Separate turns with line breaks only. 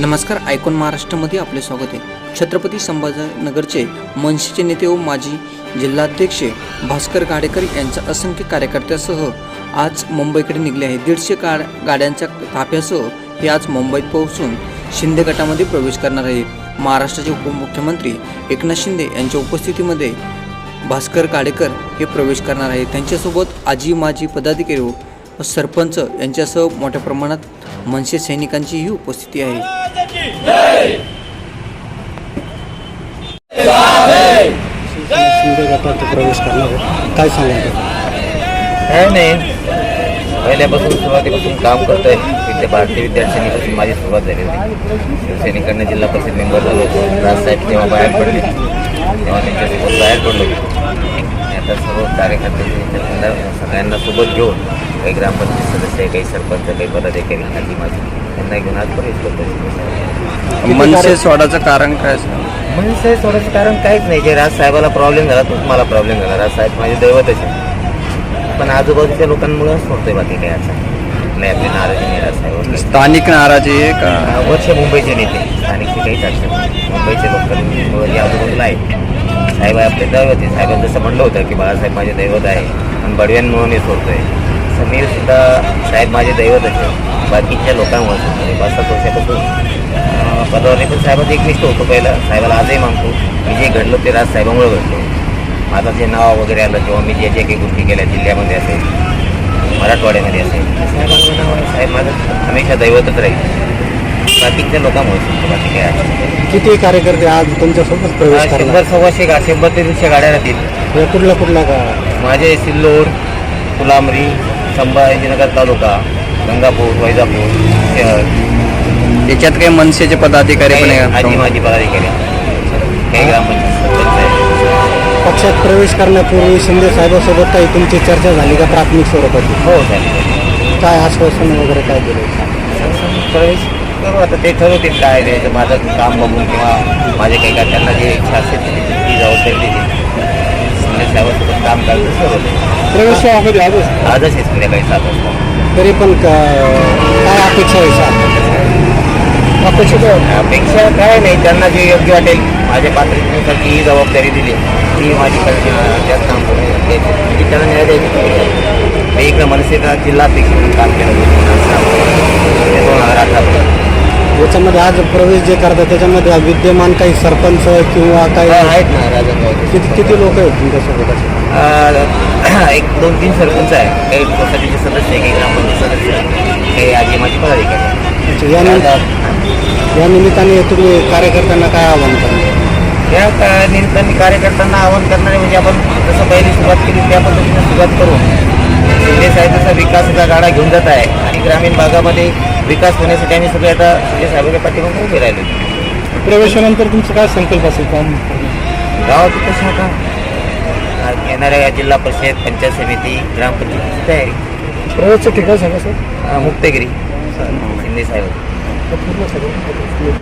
नमस्कार आयकॉन महाराष्ट्रामध्ये आपले स्वागत आहे. छत्रपती संभाजीनगरचे मनसेचे नेते व माजी जिल्हाध्यक्ष भास्कर गाडेकर यांच्या असंख्य कार्यकर्त्यासह आज मुंबईकडे निघले आहे दीडशे का गाड्यांच्या ताफ्यासह हे आज मुंबईत पोहोचून शिंदे गटामध्ये प्रवेश करणार आहे महाराष्ट्राचे उपमुख्यमंत्री एकनाथ शिंदे यांच्या उपस्थितीमध्ये भास्कर गाडेकर हे प्रवेश करणार आहेत. त्यांच्यासोबत आजी माजी पदाधिकारी सरपंच यांच्यासह मोठ्या प्रमाणात मनसे सैनिकांचीही उपस्थिती आहे.
प्रवेश करणार काय
काय नाही. पहिल्यापासून सुरुवातीपासून काम करतोय. विद्या भारतीय विद्यार्थ्यांनीपासून माझी सुरुवात झाली होती. शिवसैनिकांना जिल्हा परिषद मेंबर झालो होतो. राजसाहेब तेव्हा बाहेर पडले. तेव्हा त्यांच्यासोबत बाहेर पडलो. आता सर्व कार्यकर्ते सगळ्यांना सोबत घेऊन काही ग्रामपंचायत सदस्य काही सरपंच काही पदाधिकारी माझी त्यांना घेऊन आज प्रवेश करतो
मनसे सोडाचं कारण काय
म्हणजे सोडायचं कारण काहीच नाही. जे राजसाहेबाला प्रॉब्लेम झाला तोच मला प्रॉब्लेम झाला. राजसाहेब माझे दैवतच आहे पण आजूबाजूच्या लोकांमुळे सोडतोय बाकी काही असं नाही आपली नाराजी नाही राजसाहेब
स्थानिक नाराजी आहे का?
वर्ष मुंबईचे नेते. स्थानिकचे काहीच नाही. मुंबईचे लोक आजूबाजूला आहेत. साहेब आपले दैवत आहे साहेबांनी जसं म्हणलं होतं की बाळासाहेब माझे दैवत आहे. आणि बडव्यांमुळे मी सोडतोय. तसं मी सुद्धा साहेब माझे दैवतच आहे बाकीच्या लोकांमुळे सोडतोय पाच सात वर्षापासून पदावर पण साहेबाचं एकनिष्ठ होतो पहिलं. साहेबाला आजही मानतो. मी जे घडलं ते राज साहेबांमुळे घडलं. माझं जे नाव वगैरे आलं किंवा मी जे जे काही गोष्टी केल्या जिल्ह्यामध्ये असेल मराठवाड्यामध्ये असेल साहेबांमुळे नाव आहे. साहेब माझं हमेशा दैवतच राहील. बाकीच्या लोकांमुळे बाकी काय नाही.
किती कार्यकर्ते आज तुमच्यासोबत प्रवेश
शंभर सव्वाशे गा शंभर ते दीडशे गाड्या राहतील.
कुठल्या कुठल्या का?
माझे सिल्लोड फुलामरी संभाजीनगर तालुका गंगापूर वैजापूर शहर.
याच्यात काही मनसेचे पदाधिकारी पण
काही
आहे का?
माझी पदाधिकारी. काही ग्रामपंचायत.
पक्षात प्रवेश करण्यापूर्वी शिंदे साहेबांसोबत काही तुमची चर्चा झाली का प्राथमिक स्वरूपाची?
हो झाली.
काय आश्वासन वगैरे काय दिलं?
प्रवेश करू आता ते ठरवतील काय ते. तर माझं काम बघून किंवा माझे काही काय त्यांना जे इच्छा असेल ती ती जबाबदारी देतील. शिंदे साहेबांसोबत काम करायचं ठरवलं
प्रवेश आजच
आजच हे संध्याकाळी सात वाजता.
तरी पण का- काय अपेक्षा आहे सर? अपेक्षित आहे.
अपेक्षा काय नाही त्यांना जे योग्य वाटेल माझ्या पात्रतेनुसार ती जबाबदारी दिली. ती माझी त्यात काम करून. त्यांना न्याय द्यायची मी इकडं मनसेचा जिल्हा अध्यक्ष म्हणून काम केलं दोन हजार अठरापर्यंत
याच्यामध्ये आज प्रवेश जे करतात त्याच्यामध्ये विद्यमान काही सरपंच किंवा काही
आहेत ना राजनगाव
किती किती लोक आहेत तुमच्यासोबत? असे?
एक दोन तीन सरपंच आहे. काही सोसायटीचे सदस्य काही ग्रामपंचायत सदस्य काही आजी माझी पदाधिकारी
या या निमित्ताने तुम्ही कार्यकर्त्यांना काय आव्हान करणार?
या का- निमित्ताने कार्यकर्त्यांना आवाहन करणारे म्हणजे आपण जसं पहिली सुरुवात केली त्या पद्धतीने सुरुवात करून शिंदे साहेब जसा विकासाचा गाडा घेऊन जात आहे आणि ग्रामीण भागामध्ये विकास होण्यासाठी आम्ही सगळे आता शिंदे साहेबांच्या पाठीमागे उभे राहिलो
प्रवेशानंतर तुमचा काय संकल्प असेल? काम
गावाची कशी आता येणाऱ्या जिल्हा परिषद पंचायत समिती ग्रामपंचायतीची तयारी
प्रवेशचं ठिकाण सांगा सर.
मुक्तगिरी. शिंदे साहेब.